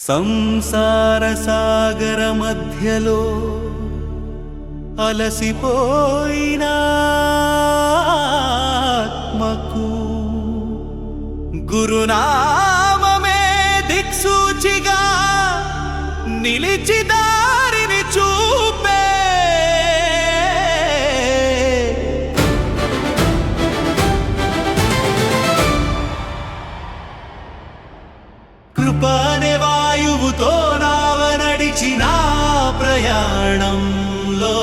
సంసార సాగర మధ్యలో అలసిపోయిన ఆత్మకు గురునామమే దిక్సూచిగా నిలిచిదా ప్రయాణంలో